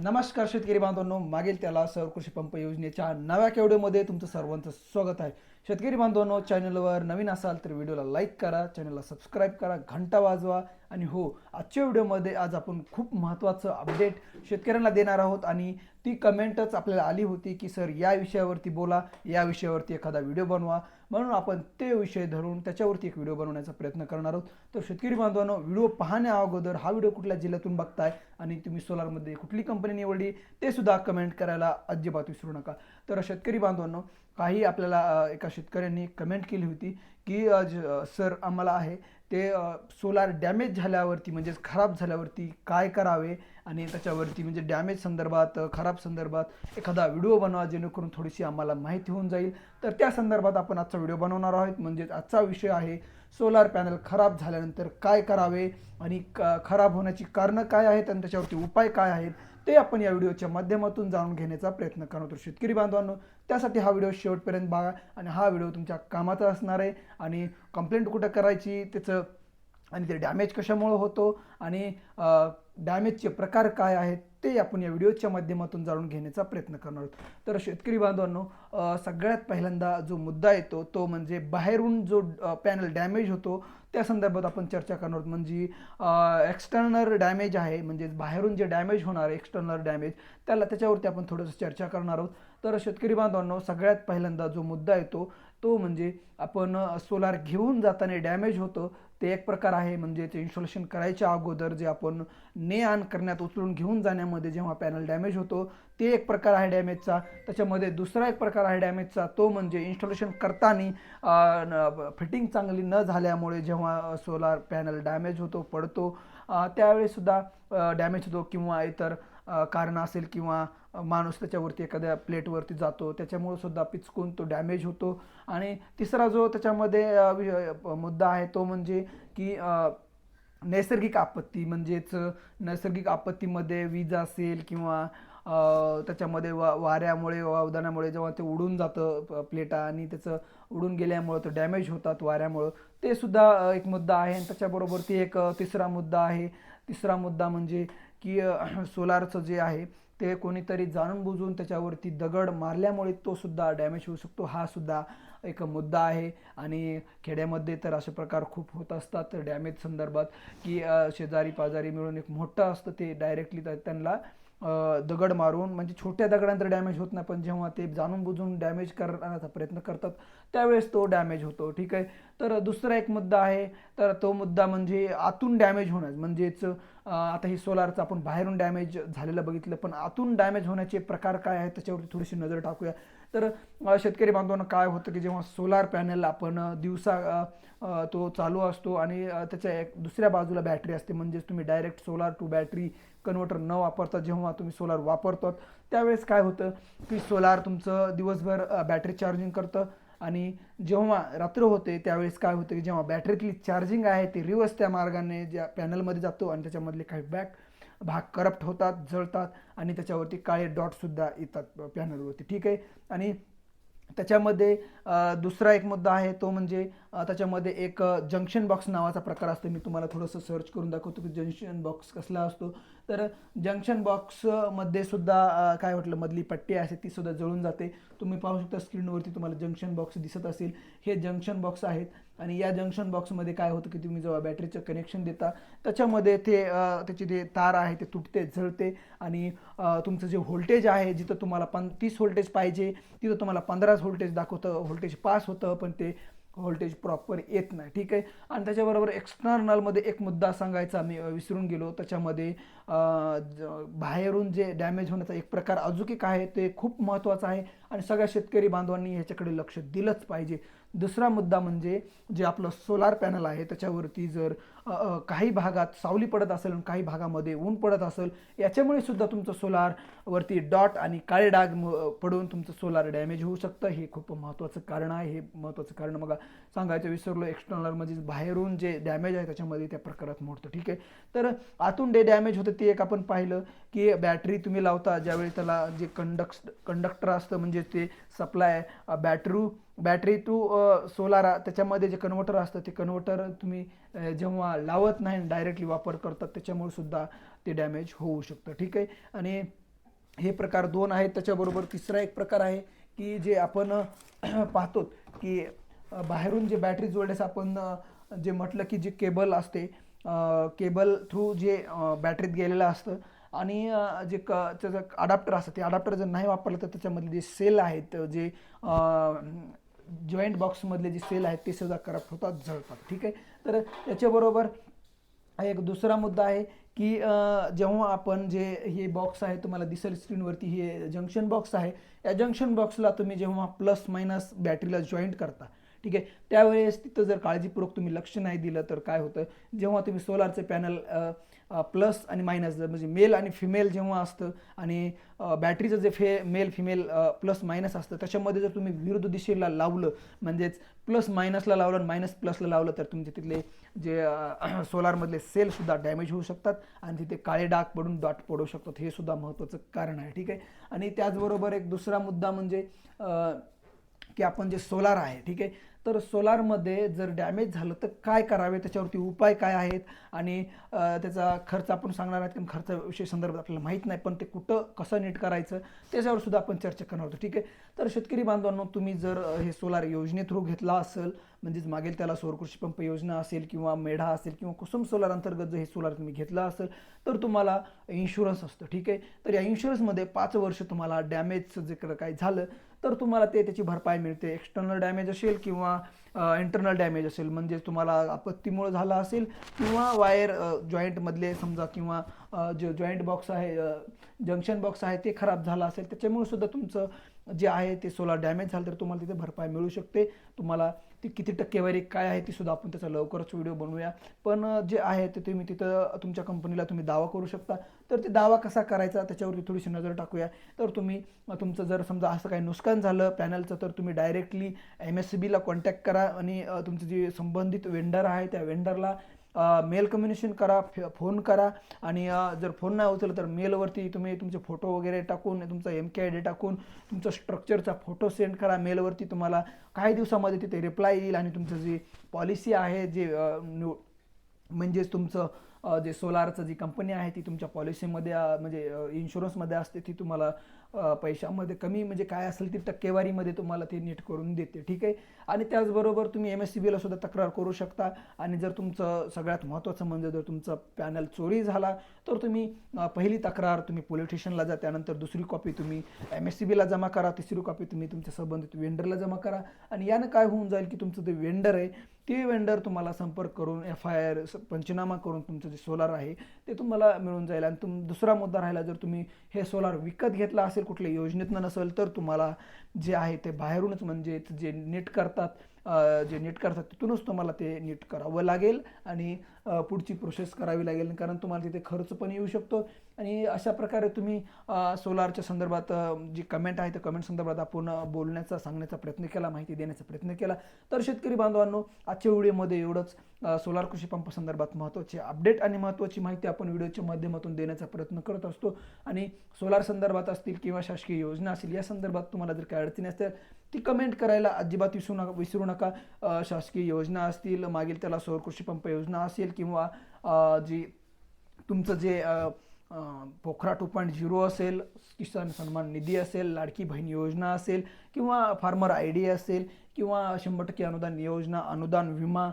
नमस्कार शेतकरी बांधवांनो मागील त्याला सौर कृषी पंप योजनेच्या नव्या व्हिडिओमध्ये तुमचं सर्वांचं स्वागत आहे. शेतकरी बांधवांनो चॅनलवर नवीन असाल तर व्हिडिओला लाईक करा चॅनलला सबस्क्राईब करा घंटा वाजवा आणि हो आजच्या व्हिडिओमध्ये आज आपण खूप महत्त्वाचं अपडेट शेतकऱ्यांना देणार आहोत आणि ती कमेंटच आपल्याला आली होती की सर या विषयावरती बोला या विषयावरती एखादा व्हिडिओ बनवा. म्हणून आपण ते विषय धरून त्याच्यावरती एक व्हिडिओ बनवण्याचा प्रयत्न करणार आहोत. तर शेतकरी बांधवांनो व्हिडिओ पाहण्या अगोदर हा व्हिडिओ कुठल्या जिल्ह्यातून बघताय आणि तुम्ही सोलारमध्ये कुठली कंपनी निवडली ते सुद्धा कमेंट करायला अजिबात विसरू नका. तर शेतकरी बांधवांनो काही आपल्याला एका शेतकऱ्यांनी कमेंट केली होती की सर आम्हाला आहे ते सोलार डॅमेज झाल्यावरती म्हणजेच खराब झाल्यावरती काय करावे? आणि त्याच्यावरती म्हणजे डॅमेज संदर्भात खराब संदर्भात एखादा व्हिडिओ बनवा जेणेकरून थोडीशी आम्हाला माहिती होऊन जाईल. तर त्या संदर्भात आपण आजचा व्हिडिओ बनवणार आहोत. म्हणजेच आजचा विषय आहे सोलार पॅनल खराब झाल्यानंतर काय करावे? आणि क- खराब होण्याची कारणं काय आहेत? आणि त्याच्यावरती उपाय काय आहेत? ते आपण या व्हिडिओच्या माध्यमातून जाणून घेण्याचा प्रयत्न करतो शेतकरी बांधवांनो त्यासाठी हा व्हिडिओ शेवटपर्यंत बघा आणि हा व्हिडिओ तुमच्या कामाचा असणार आहे आणि कंप्लेंट कुठं करायची त्याचं आणि ते डॅमेज कशामुळं होतो आणि डॅमेजचे प्रकार काय आहेत ते आपण या व्हिडिओच्या माध्यमातून जाणून घेण्याचा प्रयत्न करणार आहोत. तर शेतकरी बांधवांनो सगळ्यात पहिल्यांदा जो मुद्दा येतो तो म्हणजे बाहेरून जो पॅनल डॅमेज होतो त्या संदर्भात आपण चर्चा करणार आहोत. म्हणजे एक्सटर्नल डॅमेज आहे म्हणजे बाहेरून जे डॅमेज होणार एक्सटर्नल डॅमेज त्याला त्याच्यावरती आपण थोडंसं चर्चा करणार आहोत. तर शेतकरी बांधवांनो सगळ्यात पहिल्यांदा जो मुद्दा येतो तो म्हणजे आपण सोलार घेऊन जाताना डॅमेज होतं ते एक प्रकार आहे. म्हणजे ते इन्स्टॉलेशन करायच्या अगोदर जे आपण ने आण करण्यात उचलून घेऊन जाण्या जाण्यामध्ये जेव्हा पॅनल डॅमेज होतो ते एक प्रकार आहे डॅमेजचा त्याच्यामध्ये दुसरा एक प्रकार आहे डॅमेजचा तो म्हणजे इन्स्टॉलेशन करताना फिटिंग चांगली न झाल्यामुळे जेव्हा सोलार पॅनल डॅमेज होतो पडतो त्यावेळीसुद्धा डॅमेज होतो किंवा इतर कारण असेल किंवा माणूस त्याच्यावरती एखाद्या प्लेटवरती जातो त्याच्यामुळे सुद्धा पिचकून तो डॅमेज होतो. आणि तिसरा जो त्याच्यामध्ये मुद्दा आहे तो म्हणजे की नैसर्गिक आपत्ती म्हणजेच नैसर्गिक आपत्तीमध्ये वीज असेल किंवा त्याच्यामध्ये वा वाऱ्यामुळे वावदानामुळे जेव्हा ते उडून जातं प- प्लेटा आणि त्याचं उडून गेल्यामुळं तो डॅमेज होतात वाऱ्यामुळं ते सुद्धा एक मुद्दा आहे. आणि त्याच्याबरोबर ती एक तिसरा मुद्दा आहे. तिसरा मुद्दा म्हणजे की सोलारचं जे आहे ते कोणीतरी जाणून बुजून त्याच्यावरती दगड मारल्यामुळे तो सुद्धा डॅमेज होऊ शकतो. हा सुद्धा एक मुद्दा आहे. आणि खेड्यामध्ये तर असे प्रकार खूप होत असतात. डॅमेज संदर्भात की शेजारी पाजारी मिळून एक मोठं असतं ते डायरेक्टली त्यांना दगड मारून म्हणजे छोट्या दगडांतर डॅमेज होत नाही. पण जेव्हा ते जाणून बुजून डॅमेज करण्याचा प्रयत्न करतात त्यावेळेस तो डॅमेज होतो. ठीक आहे? तर दुसरा एक मुद्दा आहे. तर तो मुद्दा म्हणजे आतून डॅमेज होणं. म्हणजेच आता हे सोलारचं आपण बाहेरून डॅमेज झालेलं बघितलं पण आतून डॅमेज होण्याचे प्रकार काय आहेत त्याच्यावरती थोडीशी नजर टाकूया. तर शेतकरी बांधवांना काय होतं की जेव्हा सोलार पॅनल आपण दिवसा तो चालू असतो आणि त्याच्या एक दुसऱ्या बाजूला बॅटरी असते म्हणजेच तुम्ही direct solar to battery converter न वापरता जेव्हा तुम्ही सोलार वापरतात त्यावेळेस काय होतं की सोलार तुमचं दिवसभर बॅटरी चार्जिंग करतं. आणि जेव्हा रात्र होते त्यावेळेस काय होतं की जेव्हा बॅटरीतली चार्जिंग आहे ती रिवर्स त्या मार्गाने ज्या पॅनलमध्ये जातो आणि त्याच्यामधले काही बॅक भाग करप्ट होतात जळतात आणि त्याच्यावरती काळे डॉटसुद्धा येतात पॅनलवरती ठीक आहे? आणि त्याच्यामध्ये दुसरा एक मुद्दा आहे तो म्हणजे त्याच्यामध्ये एक जंक्शन बॉक्स नावाचा प्रकार असतो. मी तुम्हाला थोडंसं सर्च करून दाखवतो की जंक्शन बॉक्स कसला असतो. तर जंक्शन बॉक्समध्ये सुद्धा काय म्हटलं मधली पट्टी असते ती सुद्धा जळून जाते. तुम्ही पाहू शकता स्क्रीनवरती तुम्हाला जंक्शन बॉक्स दिसत असेल. हे जंक्शन बॉक्स आहेत. आणि या जंक्शन बॉक्समध्ये काय होतं की तुम्ही जेव्हा बॅटरीचं कनेक्शन देता त्याच्यामध्ये ते त्याची जे तार आहे ते तुटते झळते आणि तुमचं जे व्होल्टेज आहे जिथं तुम्हाला पं तीस व्होल्टेज पाहिजे तिथं तुम्हाला पंधराच व्होल्टेज दाखवतं व्होल्टेज पास होतं पण ते व्होल्टेज प्रॉपर येत नाही ठीक आहे? आणि त्याच्याबरोबर एक्सटर्नलमध्ये एक मुद्दा सांगायचा मी विसरून गेलो. त्याच्यामध्ये ज- बाहेरून जे डॅमेज होण्याचा एक प्रकार अजून एक आहे ते खूप महत्त्वाचं आहे आणि सगळ्या शेतकरी बांधवांनी ह्याच्याकडे लक्ष दिलंच पाहिजे. दुसरा मुद्दा म्हणजे जे आपलं सोलार पॅनल आहे त्याच्यावरती जर काही भागात सावली पडत असेल आणि काही भागामध्ये ऊन पडत असेल याच्यामुळे सुद्धा तुमचं सोलार वरती डॉट आणि काळे डाग म- पडून तुमचं सोलार डॅमेज होऊ शकतं. हे खूप महत्त्वाचं कारण आहे. हे महत्त्वाचं कारण मग सांगायचं विसरलो एक्सटर्नलमध्ये म्हणजे बाहेरून जे डॅमेज आहे त्याच्यामध्ये त्या प्रकारात मोडतं. ठीक आहे? तर आतून डे डॅमेज होतं ते एक आपण पाहिलं की बॅटरी तुम्ही लावता ज्यावेळी त्याला जे कंडक्स कंडक्टर असतं म्हणजे ते supply battery battery to solar त्याच्यामध्ये जे कन्व्हर्टर असतं ते कन्व्हर्टर तुम्ही जेव्हा लावत नाही डायरेक्टली वापर करतात त्याच्यामुळे सुद्धा ते डॅमेज होऊ शकतं. ठीक आहे? आणि हे प्रकार दोन आहेत. त्याच्याबरोबर तिसरा एक प्रकार आहे की जे आपण पाहतो की बाहेरून जे बॅटरी जोडण्यास आपण जे म्हटलं की जे केबल असते केबल थ्रू जे बॅटरीत गेलेलं असतं आणि जे क त्याचं अडाप्टर असतं ते अडाप्टर जर नाही वापरलं तर त्याच्यामधले जे सेल आहेत जे जॉईंट बॉक्समधले जे सेल आहेत ते सुद्धा करप्ट होतात जळतात. ठीक आहे? तर त्याच्याबरोबर हा एक दुसरा मुद्दा आहे की जेव्हा आपण जे हे बॉक्स आहे तुम्हाला दिसेल स्क्रीनवरती हे जंक्शन बॉक्स आहे. या जंक्शन बॉक्सला तुम्ही जेव्हा प्लस मायनस बॅटरीला जॉईंट करता ठीक आहे? त्यावेळेस तिथं जर काळजीपूर्वक तुम्ही लक्ष नाही दिलं तर काय होतं? जेव्हा तुम्ही सोलारचे पॅनल प्लस आणि मायनस म्हणजे मेल आणि फिमेल जेव्हा असतं आणि बॅटरीचं जे फे मेल फिमेल प्लस मायनस असतं त्याच्यामध्ये जर तुम्ही विरुद्ध दिशेला लावलं म्हणजेच प्लस मायनसला लावलं आणि मायनस प्लसला लावलं तर तुमचे तिथले जे सोलारमधले सेलसुद्धा डॅमेज होऊ शकतात आणि तिथे काळे डाग पडून डॉट पडू शकतात. हे सुद्धा महत्त्वाचं कारण आहे ठीक आहे? आणि त्याचबरोबर एक दुसरा मुद्दा म्हणजे की आपण जे सोलार आहे ठीक आहे? तर सोलारमध्ये जर डॅमेज झालं तर काय करावे? त्याच्यावरती उपाय काय आहेत? आणि त्याचा खर्च आपण सांगणार आहात कारण खर्चाविषयी संदर्भात आपल्याला माहीत नाही पण ते कुठं कसं नीट करायचं त्याच्यावर सुद्धा आपण चर्चा करणार होतो. ठीक आहे? तर शेतकरी बांधवांनो तुम्ही जर हे सोलार योजने थ्रू घेतला असेल म्हणजेच मागेल त्याला सौरकृषी पंप योजना असेल किंवा मेढा असेल किंवा कुसुम सोलार अंतर्गत जर हे सोलार तुम्ही घेतला असेल तर तुम्हाला इन्शुरन्स असतं. ठीक आहे? तर या इन्शुरन्समध्ये पाच वर्ष तुम्हाला डॅमेजचं जे काय झालं तर तुम्हाला ते त्याची भरपाई मिळते. एक्सटर्नल डॅमेज असेल किंवा इंटरनल डॅमेज असेल म्हणजे तुम्हाला आपत्तीमुळे झाला असेल किंवा वायर जॉईंटमधले समजा किंवा जे जॉईंट बॉक्स आहे जंक्शन बॉक्स आहे ते खराब झालं असेल त्याच्यामुळे सुद्धा तुमचं जे आहे ते सोलार डॅमेज झालं तर तुम्हाला तिथे भरपाई मिळू शकते. तुम्हाला ती किती टक्केवारी काय आहे ती सुद्धा आपण त्याचा लवकरच व्हिडिओ बनवूया. पण जे आहे ते तुम्ही तिथं तुमच्या कंपनीला तुम्ही दावा करू शकता. तर ते दावा कसा करायचा त्याच्यावरती थोडीशी नजर टाकूया. तर तुम्ही तुमचं जर समजा असं काही नुकसान झालं पॅनलचं तर तुम्ही डायरेक्टली एम एस सी बीला कॉन्टॅक्ट करा आणि तुमचं जे संबंधित वेंडर आहे त्या वेंडरला मेल कम्युनिकेशन करा फ- फोन करा आणि जर फोन नाही उचलला तर मेलवरती तुम्ही तुमचे फोटो वगैरे टाकून तुमचा एम के आय डी टाकून तुमचा स्ट्रक्चरचा फोटो सेंड करा. मेलवरती तुम्हाला काही दिवसामध्ये तिथे रिप्लाय येईल आणि तुमचं जी पॉलिसी आहे जे म्हणजेच तुमचं जे सोलारचं जी कंपनी आहे ती तुमच्या पॉलिसीमध्ये म्हणजे इन्शुरन्समध्ये असते ती तुम्हाला पैशामध्ये कमी म्हणजे काय असेल ती टक्केवारीमध्ये तुम्हाला ते नीट करून देते ठीक आहे? आणि त्याचबरोबर तुम्ही एम एस सी बीला सुद्धा तक्रार करू शकता. आणि जर तुमचं सगळ्यात महत्त्वाचं म्हणजे जर तुमचा पॅनल चोरी झाला तर तुम्ही पहिली तक्रार तुम्ही पोलीस स्टेशनला जा त्यानंतर दुसरी कॉपी तुम्ही एम एस सी बीला जमा करा तिसरी कॉपी तुम्ही तुमच्या संबंधित वेंडरला जमा करा. आणि यानं काय होऊन जाईल की तुमचं जे वेंडर आहे ते वेंडर तुम्हाला संपर्क करून एफ आय आर पंचनामा करून तुमचं जे सोलार आहे ते तुम्हाला मिळून जाईल. आणि तुम दुसरा मुद्दा राहिला जर तुम्ही हे सोलार विकत घेतला असेल कुठल्या योजनेतनं नसेल तर तुम्हाला जे आहे ते बाहेरूनच म्हणजे जे नीट करतात जे नीट करतात तिथूनच तुम्हाला ते नीट करावं लागेल. आणि पुढची प्रोसेस करावी लागेल. कारण तुम्हाला तिथे खर्च पण येऊ शकतो. आणि अशा प्रकारे तुम्ही सोलारच्या संदर्भात जी कमेंट आहे त्या कमेंट संदर्भात आपण बोलण्याचा सांगण्याचा प्रयत्न केला माहिती देण्याचा प्रयत्न केला. तर शेतकरी बांधवांनो आजच्या व्हिडिओमध्ये एवढंच. सोलार कृषी पंप संदर्भात महत्त्वाचे अपडेट आणि महत्त्वाची माहिती आपण व्हिडिओच्या माध्यमातून देण्याचा प्रयत्न करत असतो. आणि सोलार संदर्भात असतील किंवा शासकीय योजना असतील या संदर्भात तुम्हाला जर काही अडचणी असतील ती कमेंट करायला अजिबात विसरू नका विसरू नका. शासकीय योजना असतील मागील त्याला सौर कृषी पंप योजना असेल किंवा जी तुमचं जे पोखरा टू पॉईंट झिरो असेल किसान सन्मान निधी असेल लाडकी बहीण योजना असेल किंवा फार्मर आय डी असेल किंवा शंभर टक्के अनुदान योजना अनुदान विमा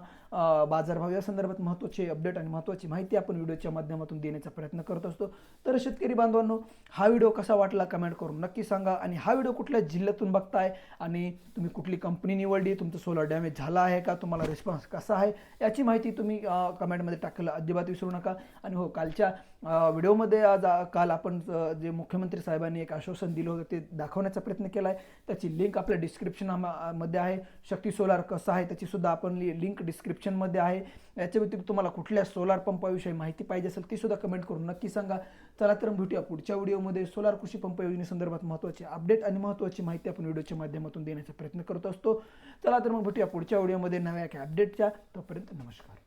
बाजारभाव या संदर्भात महत्त्वाचे अपडेट आणि महत्त्वाची माहिती आपण व्हिडिओच्या माध्यमातून देण्याचा प्रयत्न करत असतो. तर शेतकरी बांधवांनो हा व्हिडिओ कसा वाटला कमेंट करून नक्की सांगा आणि हा व्हिडिओ कुठल्या जिल्ह्यातून बघताय आणि तुम्ही कुठली कंपनी निवडली तुमचं सोलर डॅमेज झाला आहे का तुम्हाला रिस्पॉन्स कसा आहे याची माहिती तुम्ही कमेंटमध्ये टाकायला अजिबात विसरू नका. आणि हो कालच्या व्हिडिओमध्ये आज काल आपण जे मुख्यमंत्री साहेबांनी एक आश्वासन दिलं होतं ते दाखवण्याचा प्रयत्न केला आहे त्याची लिंक आपल्या डिस्क्रिप्शनमध्ये आहे. शक्ती सोलार कसं आहे त्याची सुद्धा आपण लिंक डिस्क्रिप्शनमध्ये आहे. याच्या व्यतिरिक्त तुम्हाला कुठल्या सोलार पंपाविषयी माहिती पाहिजे असेल ती सुद्धा कमेंट करून नक्की सांगा. चला तर मग भेटूया पुढच्या व्हिडिओमध्ये. सोलार कृषी पंप योजनेसंदर्भात महत्त्वाचे अपडेट आणि महत्त्वाची माहिती आपण व्हिडिओच्या माध्यमातून देण्याचा प्रयत्न करत असतो. चला तर मग भेटूया पुढच्या व्हिडिओमध्ये नव्या एका अपडेटच्या. तोपर्यंत नमस्कार.